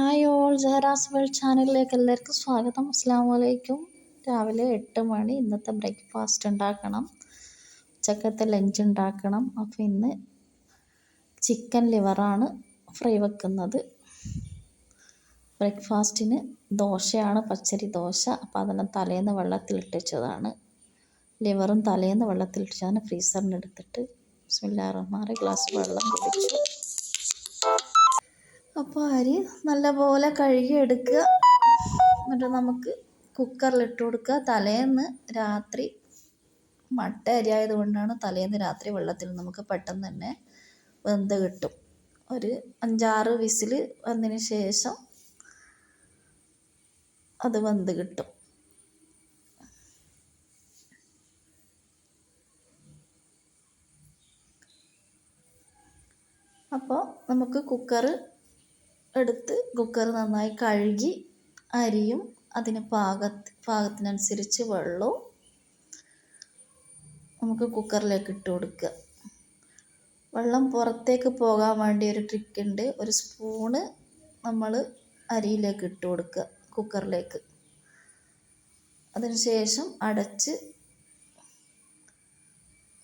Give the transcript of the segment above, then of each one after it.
Hi all Jahra's world ചാനലിലേക്ക് എല്ലാവർക്കും സ്വാഗതം. അസ്സാം വലൈക്കും രാവിലെ എട്ട് മണി ഇന്നത്തെ ബ്രേക്ക്ഫാസ്റ്റ് ഉണ്ടാക്കണം. ഉച്ചക്കത്തെ ലഞ്ച് ഉണ്ടാക്കണം. അപ്പോൾ ഇന്ന് ചിക്കൻ ലിവറാണ് ഫ്രൈ വെക്കുന്നത്. ബ്രേക്ക്ഫാസ്റ്റിന് ദോശയാണ് പച്ചരി ദോശ. അപ്പോൾ അതിനെ തലേന്ന് വെള്ളത്തിലിട്ടിച്ചതാണ് ലിവറും തലേന്ന് വെള്ളത്തിലിട്ടതാണ് ഫ്രീസറിന് എടുത്തിട്ട്. ബിസ്മില്ലാ റഹ്മാൻ ഗ്ലാസ് വെള്ളം കുടിച്ചു. അപ്പോൾ അരി നല്ലപോലെ കഴുകി എടുക്കുക എന്നിട്ട് നമുക്ക് കുക്കറിലിട്ട് കൊടുക്കുക. തലേന്ന് രാത്രി മട്ട അരി ആയതുകൊണ്ടാണ് തലേന്ന് രാത്രി വെള്ളത്തിൽ നമുക്ക് പെട്ടെന്ന് തന്നെ വെന്ത് കിട്ടും. ഒരു അഞ്ചാറ് വിസിൽ വന്നതിന് ശേഷം അത് വെന്ത് കിട്ടും. അപ്പോൾ നമുക്ക് കുക്കറ് എടുത്ത് കുക്കർ നന്നായി കഴുകി അരിയും അതിന് പാക പാകത്തിനനുസരിച്ച് വെള്ളവും നമുക്ക് കുക്കറിലേക്ക് ഇട്ട് കൊടുക്കുക. വെള്ളം പുറത്തേക്ക് പോകാൻ വേണ്ടി ഒരു ട്രിക്ക് ഉണ്ട്. ഒരു സ്പൂണ് നമ്മൾ അരിയിലേക്ക് ഇട്ട് കൊടുക്കുക കുക്കറിലേക്ക് അതിനുശേഷം അടച്ച്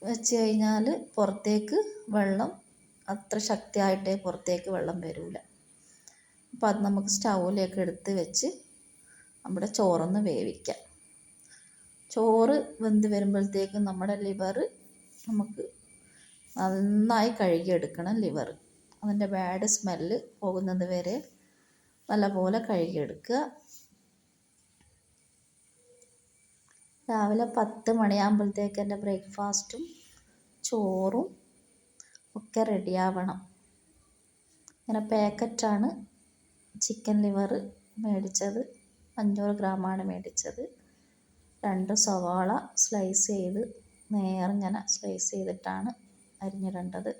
വെച്ച് കഴിഞ്ഞാൽ പുറത്തേക്ക് വെള്ളം അത്ര ശക്തിയായിട്ടേ പുറത്തേക്ക് വെള്ളം വരില്ല അപ്പോൾ അത് നമുക്ക് സ്റ്റൗവിലേക്ക് എടുത്ത് വെച്ച് നമ്മുടെ ചോറൊന്ന് വേവിക്കാം. ചോറ് വെന്ത് വരുമ്പോഴത്തേക്കും നമ്മുടെ ലിവർ നമുക്ക് നന്നായി കഴുകിയെടുക്കണം ലിവർ അതിന്റെ ബാഡ് സ്മെല്ല് പോകുന്നത് വരെ നല്ലപോലെ കഴുകിയെടുക്കുക. രാവിലെ പത്ത് മണിയാകുമ്പോഴത്തേക്ക് എന്റെ ബ്രേക്ക്ഫാസ്റ്റും ചോറും ഒക്കെ റെഡിയാവണം ഇങ്ങനെ പാക്കറ്റാണ് ചിക്കൻ ലിവർ മേടിച്ചത് അഞ്ഞൂറ് ഗ്രാമാണ് മേടിച്ചത്. രണ്ട് സവാള സ്ലൈസ് ചെയ്ത് നേർങ്ങനെ സ്ലൈസ് ചെയ്തിട്ടാണ് അരിഞ്ഞിടേണ്ടത്.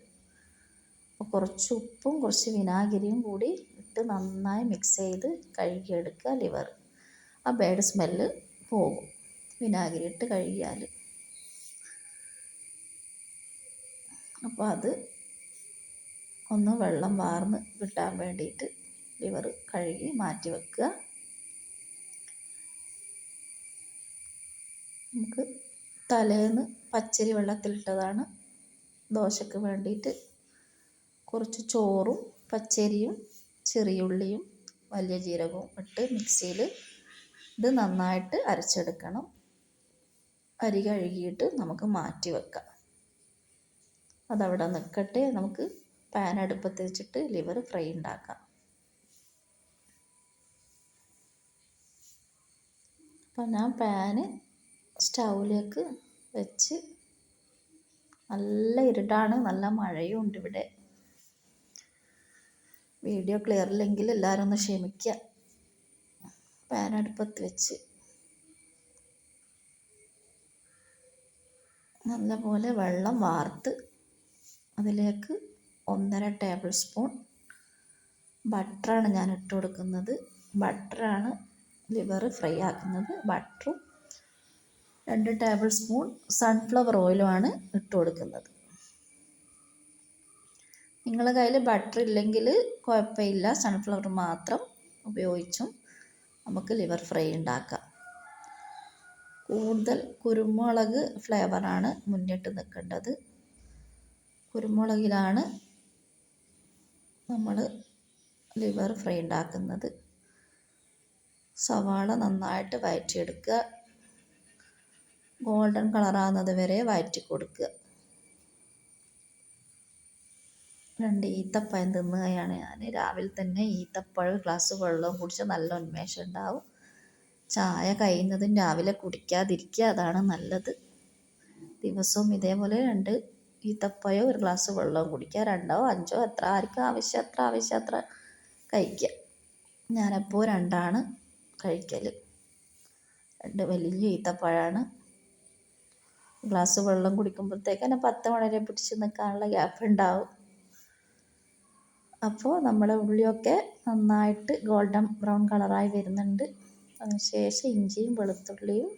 അപ്പോൾ കുറച്ച് ഉപ്പും കുറച്ച് വിനാഗിരിയും കൂടി ഇട്ട് നന്നായി മിക്സ് ചെയ്ത് കഴുകിയെടുക്കുക ലിവർ. ആ ബാഡ് സ്മെല്ല് പോകും. വിനാഗിരി ഇട്ട് കഴുകിയാൽ. അപ്പോൾ അത് ഒന്ന് വെള്ളം വാർന്ന് കിട്ടാൻ വേണ്ടിയിട്ട് ലിവർ കഴുകി മാറ്റി വെക്കുക. നമുക്ക് തലേന്ന് പച്ചരി വെള്ളത്തിലിട്ടതാണ് ദോശയ്ക്ക് വേണ്ടിയിട്ട്. കുറച്ച് ചോറും പച്ചരിയും ചെറിയുള്ളിയും വലിയ ജീരകവും ഇട്ട് മിക്സിയിൽ ഇത് നന്നായിട്ട് അരച്ചെടുക്കണം. അരി കഴുകിയിട്ട് നമുക്ക് മാറ്റി വെക്കാം. അതവിടെ നിൽക്കട്ടെ. നമുക്ക് പാൻ അടുപ്പത്ത് വെച്ചിട്ട് ലിവർ ഫ്രൈ ഉണ്ടാക്കാം. അപ്പം ഞാൻ പാന് സ്റ്റൗവിലേക്ക് വെച്ച് നല്ല ഇരുട്ടാണ് നല്ല മഴയും ഉണ്ട് ഇവിടെ. വീഡിയോ ക്ലിയർ ഇല്ലെങ്കിൽ എല്ലാവരും ഒന്ന് ക്ഷമിക്കുക. പാൻ അടുപ്പത്ത് വെച്ച് നല്ലപോലെ വെള്ളം വാർത്ത് അതിലേക്ക് ഒന്നര ടേബിൾ സ്പൂൺ ബട്ടറാണ് ഞാൻ ഇട്ട് കൊടുക്കുന്നത്. ബട്ടറാണ് ലിവർ ഫ്രൈ ആക്കുന്നത് ബട്ടറും രണ്ട് ടേബിൾ സ്പൂൺ സൺഫ്ലവർ ഓയിലുമാണ് ഇട്ട് കൊടുക്കുന്നത്. നിങ്ങളുടെ കയ്യിൽ ബട്ടർ ഇല്ലെങ്കിൽ കുഴപ്പമില്ല. സൺഫ്ലവർ മാത്രം ഉപയോഗിച്ചും നമുക്ക് ലിവർ ഫ്രൈ ഉണ്ടാക്കാം. കൂടുതൽ കുരുമുളക് ഫ്ലേവറാണ് മുന്നിട്ട് നിൽക്കേണ്ടത്. കുരുമുളകിലാണ് നമ്മൾ ലിവർ ഫ്രൈ ഉണ്ടാക്കുന്നത്. സവാള നന്നായിട്ട് വഴറ്റിയെടുക്കുക ഗോൾഡൻ കളറാകുന്നത് വരെ വഴറ്റി കൊടുക്കുക രണ്ട് ഈത്തപ്പഴം തിന്നുകയാണ് ഞാൻ. രാവിലെ തന്നെ ഈത്തപ്പഴം ഗ്ലാസ് വെള്ളവും കുടിച്ച് നല്ല ഉന്മേഷം ഉണ്ടാവും. ചായ കഴിയുന്നതും രാവിലെ കുടിക്കാതിരിക്കുക അതാണ് നല്ലത്. ദിവസവും ഇതേപോലെ രണ്ട് ഈത്തപ്പഴം ഒരു ഗ്ലാസ് വെള്ളവും കുടിക്കുക. രണ്ടോ അഞ്ചോ എത്ര ആർക്കും ആവശ്യം അത്ര ആവശ്യം അത്ര കഴിക്കുക. ഞാനെപ്പോൾ രണ്ടാണ്. കഴിക്കൽ രണ്ട് വലിയ ഈത്തപ്പഴമാണ് ഗ്ലാസ് വെള്ളം കുടിക്കുമ്പോഴത്തേക്ക് തന്നെ പത്ത് മണി വരെ പിടിച്ച് നിൽക്കാനുള്ള ഗ്യാപ്പ് ഉണ്ടാവും. അപ്പോൾ നമ്മുടെ ഉള്ളിയൊക്കെ നന്നായിട്ട് ഗോൾഡൻ ബ്രൗൺ കളറായി വരുന്നുണ്ട്. അതിനുശേഷം ഇഞ്ചിയും വെളുത്തുള്ളിയും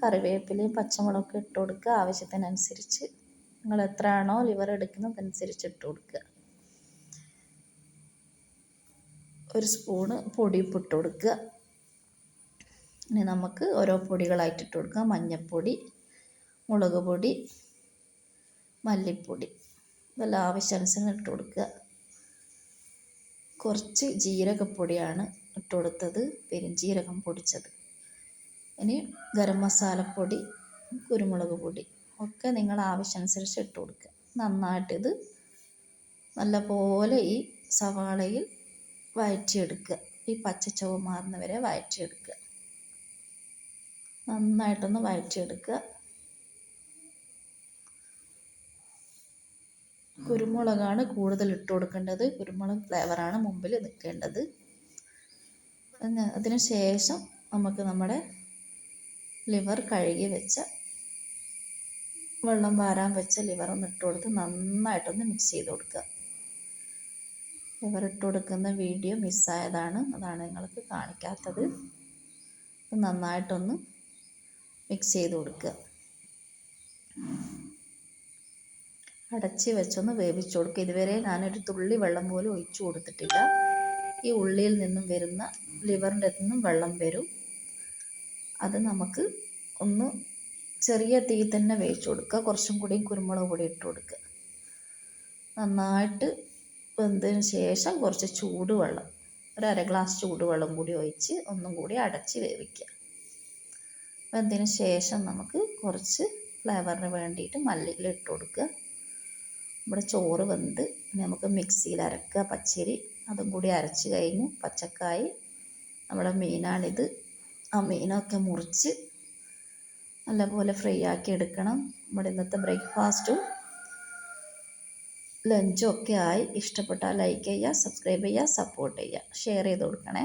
കറിവേപ്പിലയും പച്ചമുളകൊക്കെ ഇട്ട് കൊടുക്കുക. ആവശ്യത്തിനനുസരിച്ച് നിങ്ങൾ എത്രയാണോ ലിവർ എടുക്കുന്നത് അനുസരിച്ച് ഇട്ട് കൊടുക്കുക. ഒരു സ്പൂണ് പൊടി ഇട്ട് കൊടുക്കുക. ഇനി നമുക്ക് ഓരോ പൊടികളായിട്ട് ഇട്ട് കൊടുക്കാം. മഞ്ഞൾപ്പൊടി മുളക് പൊടി മല്ലിപ്പൊടി. ഇതെല്ലാം ആവശ്യാനുസരണം ഇട്ട് കൊടുക്കുക. കുറച്ച് ജീരകപ്പൊടിയാണ് ഇട്ട് കൊടുത്തത്. പെരുംജീരകം പൊടിച്ചത്. ഇനി ഗരം മസാലപ്പൊടി കുരുമുളക് പൊടി ഒക്കെ നിങ്ങൾ ആവശ്യാനുസരിച്ച് ഇട്ട് കൊടുക്കുക. നന്നായിട്ടിത് നല്ലപോലെ ഈ സവാളയിൽ വഴറ്റിയെടുക്കുക ഈ പച്ച ചുവ മാറുന്നവരെ വഴറ്റിയെടുക്കുക നന്നായിട്ടൊന്ന് വഴറ്റിയെടുക്കുക. കുരുമുളകാണ് കൂടുതൽ ഇട്ട് കൊടുക്കേണ്ടത്. കുരുമുളക് ഫ്ലേവറാണ് മുമ്പിൽ നിൽക്കേണ്ടത്. അതിന് ശേഷം നമുക്ക് നമ്മുടെ ലിവർ കഴുകി വെച്ച വെള്ളം വാരാൻ വെച്ച ലിവർ ഒന്ന് ഇട്ട് കൊടുത്ത് നന്നായിട്ടൊന്ന് മിക്സ് ചെയ്ത് കൊടുക്കുക. ലിവർ ഇട്ട് കൊടുക്കുന്ന വീഡിയോ മിസ്സായതാണ് അതാണ് നിങ്ങൾക്ക് കാണിക്കാത്തത്. നന്നായിട്ടൊന്ന് മിക്സ് ചെയ്ത് കൊടുക്കുക. അടച്ച് വെച്ചൊന്ന് വേവിച്ച് കൊടുക്കുക. ഇതുവരെ ഞാനൊരു തുള്ളി വെള്ളം പോലും ഒഴിച്ചു കൊടുത്തിട്ടില്ല. ഈ ഉള്ളിയിൽ നിന്നും വരുന്ന ലിവറിന്റെ നിന്നും വെള്ളം വരും. അത് നമുക്ക് ഒന്ന് ചെറിയ തീ തന്നെ വേവിച്ചു കൊടുക്കുക. കുറച്ചും കൂടി കുരുമുളക് പൊടി ഇട്ട് കൊടുക്കുക. നന്നായിട്ട് വെന്തതിന് ശേഷം കുറച്ച് ചൂടുവെള്ളം. ഒരു അര ഗ്ലാസ് ചൂടുവെള്ളം കൂടി ഒഴിച്ച് ഒന്നും കൂടി അടച്ച് വേവിക്കുക. വെന്തതിന് ശേഷം നമുക്ക് കുറച്ച് ഫ്ലേവറിന് വേണ്ടിയിട്ട് മല്ലിയില ഇട്ട് കൊടുക്കുക. ഇവിടെ ചോറ് വെന്ത് നമുക്ക് മിക്സിയിൽ അരക്കുക. പച്ചരി അതും കൂടി അരച്ച് കഴിഞ്ഞ് പച്ചക്കായി നമ്മുടെ മീനാണിത്. ആ മീനൊക്കെ മുറിച്ച് നല്ലപോലെ ഫ്രൈ ആക്കി എടുക്കണം. നമ്മുടെ ഇന്നത്തെ ബ്രേക്ക്ഫാസ്റ്റും ലഞ്ചും ഒക്കെ ആയി. ഇഷ്ടപ്പെട്ടാൽ ലൈക്ക് ചെയ്യുക സബ്സ്ക്രൈബ് ചെയ്യുക സപ്പോർട്ട് ചെയ്യുക. ഷെയർ ചെയ്ത് കൊടുക്കണേ.